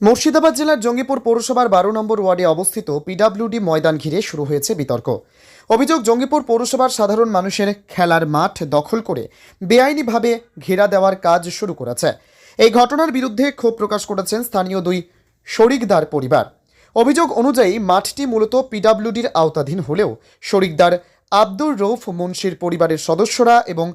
মুর্শিদাবাদ জেলার জঙ্গিপুর পৌরসভার বারো নম্বর ওয়ার্ডে অবস্থিত পিডাব্লিউডি ময়দান ঘিরে শুরু হয়েছে বিতর্ক। অভিযোগ, জঙ্গিপুর পৌরসভার সাধারণ মানুষের খেলার মাঠ দখল করে বেআইনিভাবে ঘেরা দেওয়ার কাজ শুরু করেছে। এই ঘটনার বিরুদ্ধে ক্ষোভ প্রকাশ করেছেন স্থানীয় দুই শরিকদার পরিবার। অভিযোগ অনুযায়ী, মাঠটি মূলত পিডাব্লিউডির আওতাধীন হলেও শরিকদার আব্দুর রৌফ মুন্সির পরিবারের সদস্যরা এবং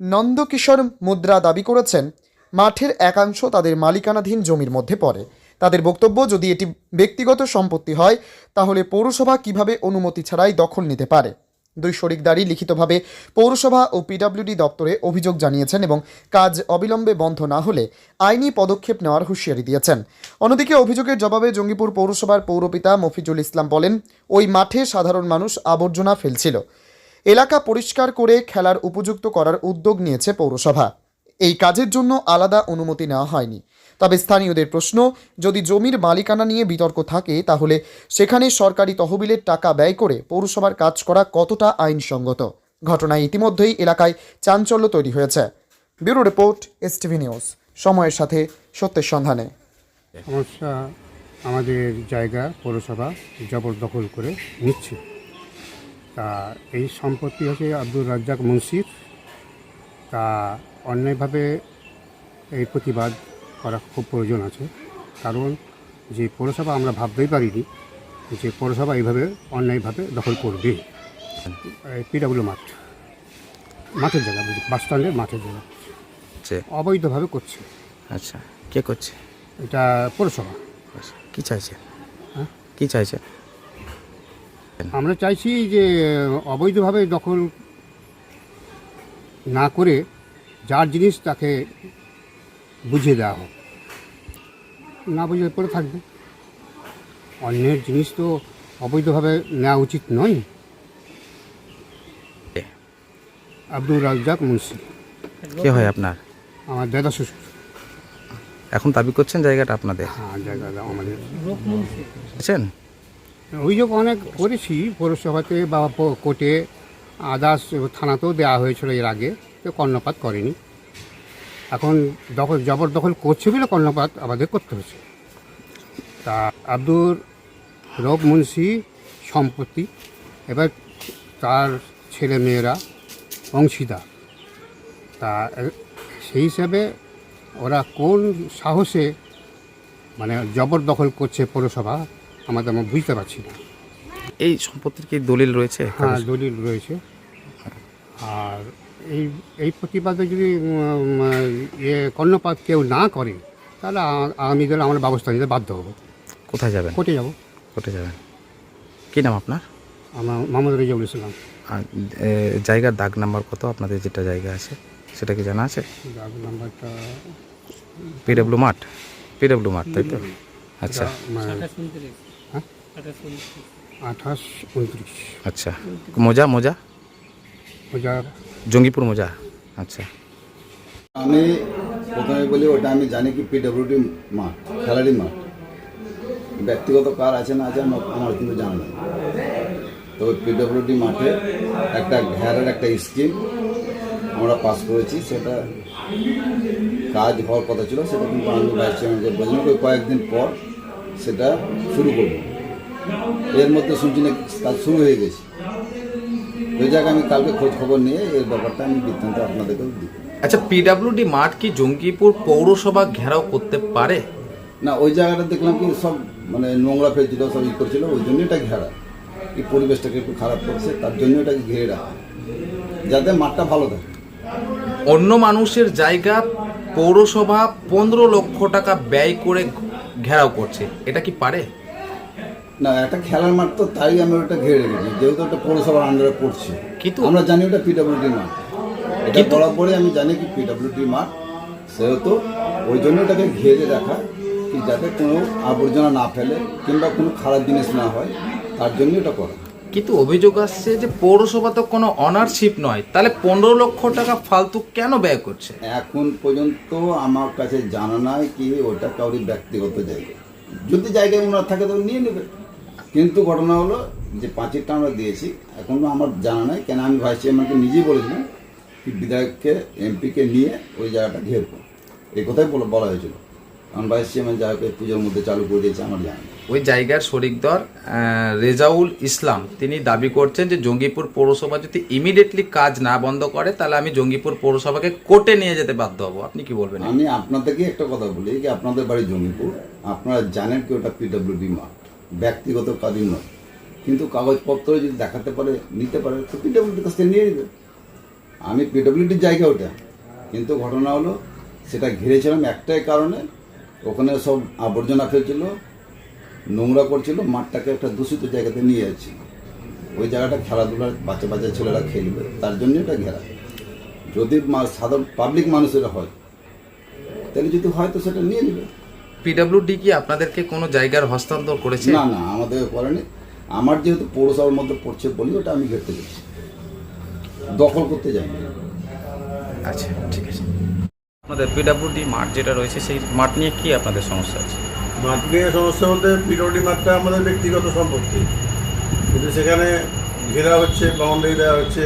নন্দকিশোর মুদ্রা দাবি করেছেন, মাঠের একাংশ তাদের মালিকানাধীন জমির মধ্যে পড়ে। তাদের বক্তব্য, যদি এটি ব্যক্তিগত সম্পত্তি হয়, তাহলে পৌরসভা কীভাবে অনুমতি ছাড়াই দখল নিতে পারে? দুই শরিকদারই লিখিতভাবে পৌরসভা ও পিডব্লিউডি দপ্তরে অভিযোগ জানিয়েছেন এবং কাজ অবিলম্বে বন্ধ না হলে আইনি পদক্ষেপ নেওয়ার হুঁশিয়ারি দিয়েছেন। অন্যদিকে অভিযোগের জবাবে জঙ্গিপুর পৌরসভার পৌরপিতা মফিজুল ইসলাম বলেন, ওই মাঠে সাধারণ মানুষ আবর্জনা ফেলছিল। এলাকা পরিষ্কার করে খেলার উপযুক্ত করার উদ্যোগ নিয়েছে পৌরসভা। এই কাজের জন্য আলাদা অনুমতি নেওয়া হয়নি। তবে স্থানীয়দের প্রশ্ন, যদি জমির মালিকানা নিয়ে বিতর্ক থাকে, তাহলে সেখানে সরকারি তহবিলের টাকা ব্যয় করে পৌরসভার কাজ করা কতটা আইনসঙ্গত? ঘটনায় ইতিমধ্যেই এলাকায় চাঞ্চল্য তৈরি হয়েছে। Bureau report S TV news. সময়ের সাথে সত্যের সন্ধানে। সমস্যা আমাদের জায়গা, পৌরসভা জবরদখল করে নিচ্ছে। তা এই সম্পত্তি হচ্ছে আব্দুর রাজ্জাক মুন্সির। তা অন্যায়ভাবে এই প্রতিবাদ করা খুব প্রয়োজন আছে। কারণ যে পৌরসভা আমরা ভাবতেই পারিনি যে পৌরসভা এইভাবে অন্যায়ভাবে দখল করবে। পিডাব্লিউ মাঠ। মাঠের জায়গা বুঝি বাস স্ট্যান্ডের মাঠের জায়গা। অবৈধভাবে করছে। আচ্ছা কে করছে? এটা পৌরসভা। আচ্ছা, কি চাইছে? হ্যাঁ? কি চাইছে? আমরা চাইছি যে অবৈধভাবে দখল না করে যার জিনিস তাকে বুঝিয়ে দেওয়া হোক। না বুঝে পড়ে থাকবে। অন্যের জিনিস তো অবৈধভাবে নেওয়া উচিত নয়। আব্দুল রাজ্জাক মুন্সি। কে হয় আপনার? আমার দাদা শ্বশুর। এখন দাবি করছেন জায়গাটা আপনাদের? হ্যাঁ জায়গা আমাদের। বুঝছেন অভিযোগ অনেক করেছি পৌরসভাতে বা কোর্টে আদার্স থানাতেও দেওয়া হয়েছিল এর আগে তো কর্ণপাত করেনি। এখন দখল জবরদখল করছে বলে কর্ণপাত আমাদের করতে হচ্ছে। তা আব্দুর রব মুন্সি সম্পত্তি এবার তার ছেলে মেয়েরা অংশীদার। তা সেই হিসাবে ওরা কোন সাহসে মানে জবরদখল করছে পৌরসভা আমাদের আমরা বুঝতে পারছি না। এই সম্পত্তির কি দলিল রয়েছে? হ্যাঁ দলিল রয়েছে। আর এই এই প্রতিবাদে যদি ইয়ে কর্ণপাত কেউ না করে তাহলে আ- আগামী দিনে আমরা ব্যবস্থা নিতে বাধ্য হব। কোথায় যাবেন? কোর্টে যাব। কোর্টে যাবেন। কী নাম আপনার? আমার মোহাম্মদ রেজাউল ইসলাম। আর এ, জায়গার দাগ নাম্বার কত? আপনাদের যেটা জায়গা আছে সেটা কি জানা আছে? ডাক নাম্বারটা পিডব্লিউ মাঠ? পিডব্লিউ মাঠ তাই তো? আচ্ছা। হ্যাঁ? আঠাশ উনত্রিশ। আচ্ছা। মোজা মোজা? ওটা জঙ্গিপুর মোজা? আচ্ছা। আমি প্রথমে বলি, ওটা আমি জানি কি পিডব্লিউডি মাঠ, খেলাড়ি মাঠ। ব্যক্তিগত কার আছে না আছে আমার- কিন্তু জানা নেই। তো পিডব্লিউডি মাঠে একটা ঘেরার একটা স্কিম আমরা পাস করেছি, সেটা কাজ হওয়ার কথা ছিল, সেটা কিন্তু আমি ভাইস চেয়ারম্যানকে বললাম যে কয়েকদিন পর সেটা শুরু করব। এর মধ্যে শুনছি না কাজ শুরু হয়ে গেছে। ওই জায়গায় আমি কালকে খোঁজ খবর নিয়ে এর ব্যাপারটা আমি বৃত্তান্ত আপনাদেরকেও দিই। আচ্ছা পিডাব্লিউডি মাঠ কি জঙ্গিপুর পৌরসভা ঘেরাও করতে পারে? না ওই জায়গাটা দেখলাম কি সব মানে নোংরা ফেলছিল সব ই করছিল ওই জন্য এটা ঘেরা। এই পরিবেশটাকে একটু খারাপ করছে তার জন্য এটাকে ঘিরে। রাখা যাতে মাঠটা ভালো থাকে। অন্য মানুষের জায়গা পৌরসভা পনেরো লক্ষ টাকা ব্যয় করে ঘেরাও করছে। এটা কি পারে? না একটা খেলার মাঠ তো তাই আমি ওটা ঘিরে রেখেছি যেহেতু ওটা পৌরসভার আন্ডারে পড়ছে। কিন্তু- আমরা জানি ওটা পিডব্লিউডি মাঠ। এটা বলার পরে আমি জানি কি পিডব্লিউডি মাঠ সেহেতু ওই জন্য ওটাকে ঘিরে রাখা কি যাতে কোনো আবর্জনা না ফেলে কিংবা কোনো খারাপ জিনিস না হয় তার জন্য এটা করা। কিন্তু অভিযোগ আসছে যে পৌরসভা তো কোনো অনারশিপ নয় তাহলে পনেরো লক্ষ টাকা ফালতু কেন ব্যয় করছে? এখন পর্যন্ত আমার কাছে জানা নাই কি ওটা কাউরি ব্যক্তিগত জায়গা। যদি জায়গায় ওনার থাকে তো নিয়ে নেবে। কিন্তু ঘটনা হলো যে পাঁচিরটা আমরা দিয়েছি এখনও আমার জানা নাই কেন আমি ভাইস চেয়ারম্যানকে নিজেই বলেছিলাম কি বিধায়ককে এমপিকে নিয়ে ওই জায়গাটা ঘেরবো এই কথাই বলা হয়েছিল। কারণ ভাইস চেয়ারম্যান যা হোক এই পুজোর মধ্যে চালু করে দিয়েছে আমার জানা ওই জায়গার শরিকদর রেজাউল ইসলাম তিনি দাবি করছেন যে জঙ্গিপুর পৌরসভা যদি ইমিডিয়েটলি কাজ না বন্ধ করে তাহলে আমি জঙ্গিপুর পৌরসভাকে কোর্টে নিয়ে যেতে বাধ্য হব। আপনি কি বলবেন? আমি আপনাদেরকে একটা কথা বলি যে আপনাদের বাড়ি জঙ্গিপুর আপনারা জানেন কি ওটা পিডব্লিউডি মাঠ। ব্যক্তিগত কাজই নয়। কিন্তু কাগজপত্র যদি দেখাতে পারে, নিতে পারে, তো পিডব্লিউডির কাছ থেকে নিয়ে নেবে। আমি পিডব্লিউডির জায়গা ওটা। কিন্তু ঘটনা হলো, সেটা ঘিরেছিলাম একটাই কারণে। ওখানে সব আবর্জনা ফেলছিল, নোংরা করছিল, মাঠটাকে একটা দূষিত জায়গাতে নিয়ে যাচ্ছিল ওই জায়গাটা খেলাধুলার বাচ্চা বাচ্চা ছেলেরা খেলবে, তার জন্য এটা ঘেরা। যদি সাধারণ পাবলিক মানুষেরা হয়, তাহলে যদি হয়, তো সেটা নিয়ে নেবে। পিডব্লিউডি কি আপনাদেরকে কোনো জায়গার হস্তান্তর করেছে? না না আমাদের করেনি। আমার যেহেতু পৌরসভার মধ্যে পড়ছে বলি ওটা আমি ঘেরতে গেছি। দখল করতে যাইনি। আচ্ছা ঠিক আছে। আপনাদের পিডব্লিউডি মাঠ যেটা রয়েছে সেই মাঠ নিয়ে কি আপনাদের সমস্যা আছে? মাঠ নিয়ে সমস্যা বলতে পিডব্লিউডি মাঠটা আমাদের ব্যক্তিগত সম্পত্তি। কিন্তু সেখানে ঘেরা হচ্ছে বাউন্ডারি দেওয়া হচ্ছে।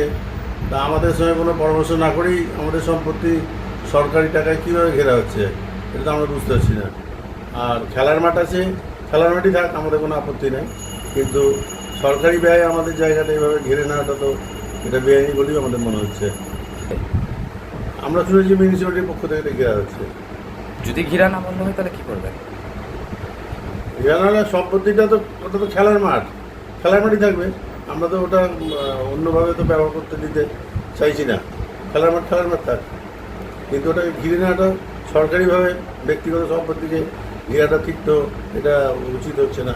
তা আমাদের সঙ্গে কোনো পরামর্শ না করেই আমাদের সম্পত্তি সরকারি টাকায় কীভাবে ঘেরা হচ্ছে এটা তো আমরা বুঝতে পারছি না। আর খেলার মাঠ আছে। খেলার মাঠই থাক আমাদের কোনো আপত্তি নেই। কিন্তু সরকারি ব্যয় আমাদের জায়গাটা এইভাবে ঘিরে নেওয়াটা তো এটা বেআইনি বলেই আমাদের মনে হচ্ছে। আমরা শুনেছি মিউনিসিপ্যালিটির পক্ষ থেকে এটা ঘেরা হচ্ছে। যদি ঘিরা না বন্ধ হয় তাহলে কি করবেন জানালা সম্পত্তিটা তো ওটা তো খেলার মাঠ। খেলার মাঠই থাকবে। আমরা তো ওটা অন্যভাবে তো ব্যবহার করতে দিতে চাইছি না। খেলার মাঠ খেলার মাঠ থাক। কিন্তু ওটাকে ঘিরে নেওয়াটা সরকারিভাবে ব্যক্তিগত সম্পত্তিকে ঘিরাটা ঠিক তো এটা উচিত হচ্ছে না।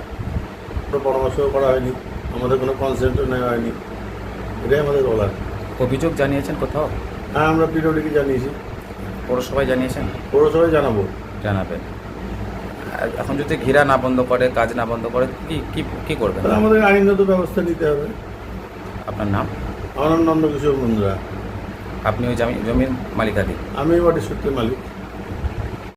কোনো পরামর্শও করা হয়নি আমাদের কোনো কনসেন্টও নেওয়া হয়নি। এটাই আমাদের বলার। অভিযোগ জানিয়েছেন কোথাও? হ্যাঁ আমরা পিডব্লিউডিকে জানিয়েছি। পৌরসভায় জানিয়েছেন? পৌরসভায় জানাব। জানাবেন। আর এখন যদি ঘিরা না বন্ধ করে কাজ না বন্ধ করে কি কি কি করবেন? তাহলে আমাদের আইনগত ব্যবস্থা নিতে হবে। আপনার নাম? আমার নাম নন্দকিশোর মুন্দ্রা আপনি ওই জমি জমির মালিকাধীন আমি ওয়ার্ডের সূত্রের মালিক।